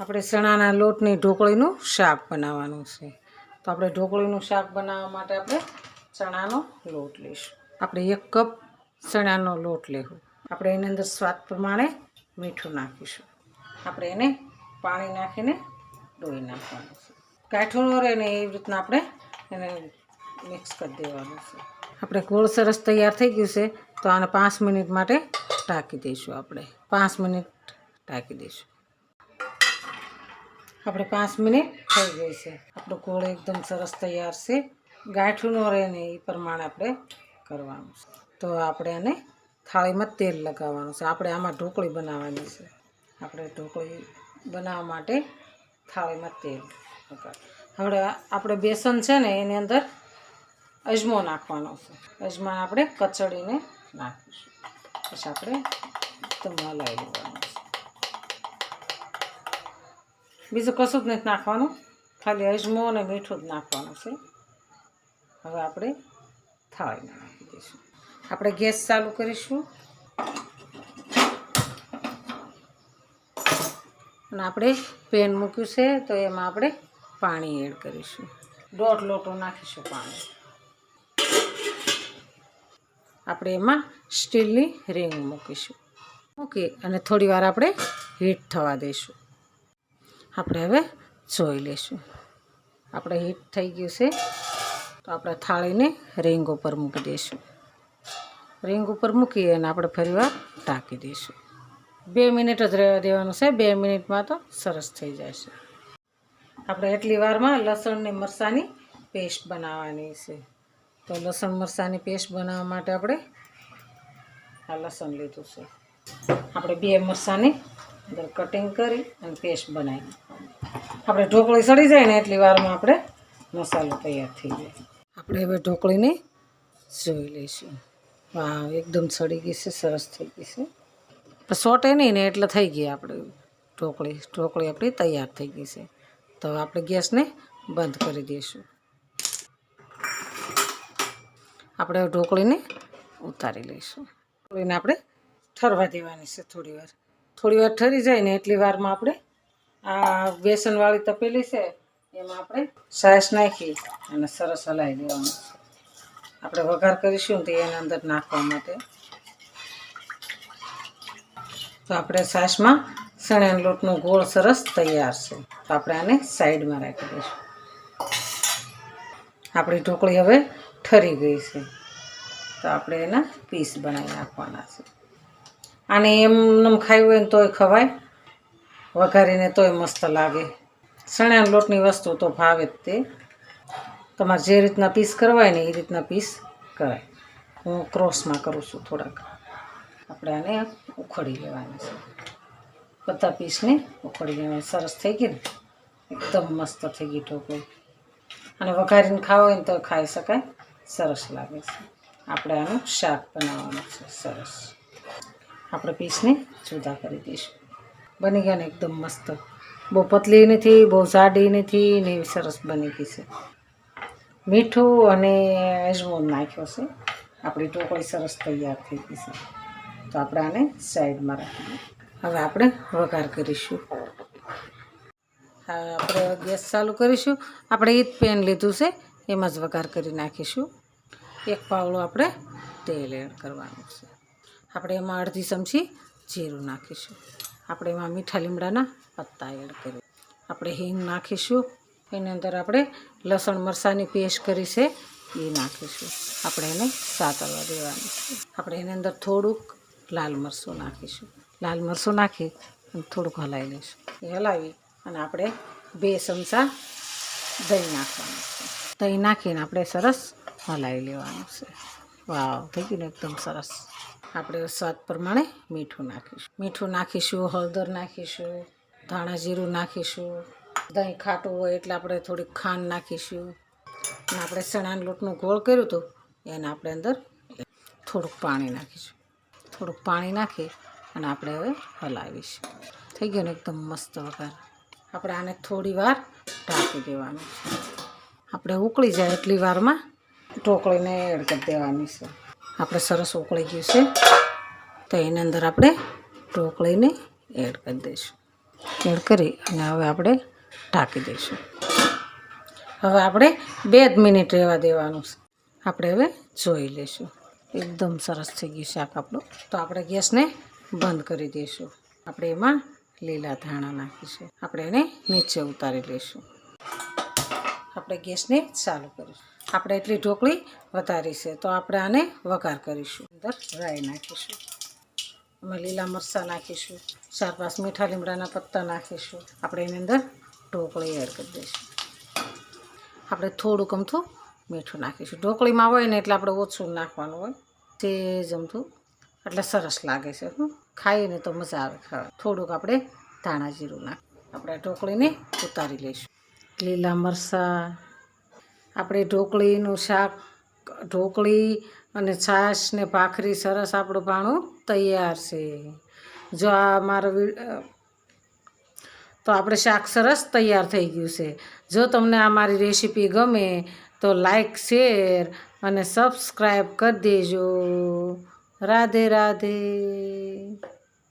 આપણે ચણાના લોટની ઢોકળીનું શાક બનાવવાનું છે. તો આપણે ઢોકળીનું શાક બનાવવા માટે આપણે ચણાનો લોટ લઈશું. આપણે એક કપ ચણાનો લોટ લેવું. આપણે એની અંદર સ્વાદ પ્રમાણે મીઠું નાખીશું. આપણે એને પાણી નાખીને ડોઈ નાખવાનું છે. કાઠું રહે ને એવી રીતના આપણે એને મિક્સ કરી દેવાનું છે. આપણે ગોળ સરસ તૈયાર થઈ ગયું છે, તો આને પાંચ મિનિટ માટે ટાંકી દઈશું આપણે. પાંચ મિનિટ ટાંકી દઈશું. આપણે પાંચ મિનિટ થઈ ગઈ છે. આપણો ગોળ એકદમ સરસ તૈયાર છે. ગાંઠું ન રહે ને એ પ્રમાણે આપણે કરવાનું છે. તો આપણે આને થાળીમાં તેલ લગાવવાનું છે. આપણે આમાં ઢોકળી બનાવવાની છે. આપણે ઢોકળી બનાવવા માટે થાળીમાં તેલ હવે આપણે બેસન છે ને એની અંદર અજમો નાખવાનો છે. અજમા આપણે કચડીને નાખીશું. પછી આપણે એકદમ હલાવી લેવાનું બીજું કશું જ નથી નાખવાનું. ખાલી અજમો અને મીઠું જ નાખવાનું છે. હવે આપણે થાળીમાં નાખી દઈશું. આપણે ગેસ ચાલુ કરીશું. અને આપણે પેન મૂક્યું છે, તો એમાં આપણે પાણી એડ કરીશું. દોઢ લોટો નાખીશું પાણી. આપણે એમાં સ્ટીલની રિંગ મૂકીશું. મૂકી અને થોડી વાર આપણે હીટ થવા દઈશું. આપણે હવે જોઈ લઈશું. આપણે હીટ થઈ ગયું છે. તો આપણે થાળીને રિંગ ઉપર મૂકી દઈશું. રિંગ ઉપર મૂકી અને આપણે ફરીવાર ઢાંકી દઈશું. બે મિનિટ જ રહેવા દેવાનું છે. બે મિનિટમાં તો સરસ થઈ જાય છે. આપણે એટલી વારમાં લસણ ને મરચાંની પેસ્ટ બનાવવાની છે. તો લસણ મરચાંની પેસ્ટ બનાવવા માટે આપણે આ લસણ લીધું છે. આપણે બે મરચાંની અંદર કટિંગ કરી અને પેસ્ટ બનાવી. આપણે ઢોકળી સડી જાય ને એટલી વારમાં આપણે મસાલો તૈયાર થઈ જાય. આપણે હવે ઢોકળીને જોઈ લઈશું. વાહ એકદમ સડી ગઈ છે, સરસ થઈ ગઈ છે. સોટે નહીં ને એટલે થઈ ગઈ આપણે ઢોકળી. ઢોકળી આપણી તૈયાર થઈ ગઈ છે. તો આપણે ગેસને બંધ કરી દઈશું. આપણે ઢોકળીને ઉતારી લઈશું. ઢોકળીને આપણે ઠરવા દેવાની છે થોડી વાર. થોડી વાર ઠરી જાય ને એટલી વારમાં આપણે આ બેસનવાળી તપેલી છે, એમાં આપણે સાસ નાખી અને સરસ હલાવી દેવાનું. છે આપણે વઘાર કરીશું તો એના અંદર નાખવા માટે. તો આપણે સાસમાં ચણાના લોટનો ગોળ સરસ તૈયાર છે. તો આપણે આને સાઈડમાં રાખી દઈશું. આપણી ઢોકળી હવે ઠરી ગઈ છે. તો આપણે એના પીસ બનાવી નાખવાના છે. અને એમ ખાયું હોય ને તોય ખવાય. વઘારીને તોય મસ્ત લાગે. ચણાના લોટની વસ્તુ તો ભાવે જ તે. તમારે જે રીતના પીસ કરવાય ને એ રીતના પીસ કરાય. હું ક્રોસમાં કરું છું થોડાક. આપણે આને ઉખડી લેવાની છે. બધા પીસને ઉખડી લેવાની. સરસ થઈ ગઈ ને? એકદમ મસ્ત થઈ ગઈ ઢોકળી. અને વઘારીને ખાવા હોય ને તો ખાઈ શકાય. સરસ લાગે છે. આપણે આનું શાક બનાવવાનું છે. સરસ. આપણે પીસને જુદા કરી દઈશું. બની ગયા ને એકદમ મસ્ત. બહુ પતલી નથી, બહુ જાડી નથી ને એવી સરસ બની ગઈ છે. મીઠું અને અજમોન નાખ્યો છે. આપણી ટોકળી સરસ તૈયાર થઈ ગઈ છે. તો આપણે આને સાઈડમાં રાખીએ. હવે આપણે વઘાર કરીશું. હા, આપણે ગેસ ચાલુ કરીશું. આપણે એ જ પેન લીધું છે, એમાં જ વઘાર કરી નાખીશું. એક પાવડો આપણે તેલ એડ કરવાનું છે. આપણે એમાં અડધી ચમચી જીરું નાખીશું. આપણે એમાં મીઠા લીમડાના પત્તા એડ કરી આપણે હિંગ નાખીશું. એની અંદર આપણે લસણ મરસાંની પેસ્ટ કરી છે એ નાખીશું. આપણે એને સાતરવા દેવાનું છે. આપણે એની અંદર થોડુંક લાલ મરચું નાખીશું. લાલ મરચું નાખી અને થોડુંક હલાવી લઈશું એ હલાવી અને આપણે બે ચમચા દહીં નાખવાનું છે. દહીં નાખીને આપણે સરસ હલાવી લેવાનું છે. વાવ, થઈ ગયું એકદમ સરસ. આપણે સ્વાદ પ્રમાણે મીઠું નાખીશું. મીઠું નાખીશું, હળદર નાખીશું, ધાણા જીરું નાખીશું, દહીં ખાટું હોય એટલે આપણે થોડીક ખાંડ નાખીશું. અને આપણે ચણાના લોટનું ગોળ કર્યું હતું, એને આપણે અંદર થોડુંક પાણી નાખીશું. થોડુંક પાણી નાખી અને આપણે હવે હલાવીશું. થઈ ગયો ને એકદમ મસ્ત વઘાર. આપણે આને થોડી વાર ઢાંકી દેવાનું છે. આપણે ઉકળી જાય એટલી વારમાં ઢોકળીને એડ કરી દેવાની છે. આપણે સરસ ઉકળી ગયું છે. તો એની અંદર આપણે ઢોકળીને એડ કરી દઈશું. એડ કરી અને હવે આપણે ઢાંકી દઈશું. હવે આપણે બે જ મિનિટ રહેવા દેવાનું છે. આપણે હવે જોઈ લઈશું. એકદમ સરસ થઈ ગયું શાક આપણું. તો આપણે ગેસને બંધ કરી દઈશું. આપણે એમાં લીલા ધાણા નાખીશું. આપણે એને નીચે ઉતારી લઈશું. આપણે ગેસને ચાલુ કરીશું. આપણે એટલી ઢોકળી વધારી છે. તો આપણે આને વઘાર કરીશું. અંદર રાઈ નાખીશું. અમે લીલા મરચાં નાખીશું. ચાર પાંચ મીઠા લીમડાના પત્તા નાખીશું. આપણે એની અંદર ઢોકળી એડ કરી દઈશું. આપણે થોડુંક અમથું મીઠું નાખીશું. ઢોકળીમાં હોય ને એટલે આપણે ઓછું નાખવાનું હોય. તે જમતું એટલે સરસ લાગે છે. ખાઈને તો મજા આવે ખાવા થોડુંક આપણે ધાણા જીરું નાખ આપણે ઢોકળીને ઉતારી લઈશું. લીલા મરચાં આપણે ઢોકળીનું શાક, ઢોકળી અને છાશ ને ભાખરી સરસ આપણું ભાણું તૈયાર છે. જો આ મારો તો આપણે શાક સરસ તૈયાર થઈ ગયું છે. જો તમને આ મારી રેસીપી ગમે તો લાઈક, શેર અને સબસ્ક્રાઈબ કરી દેજો. રાધે રાધે.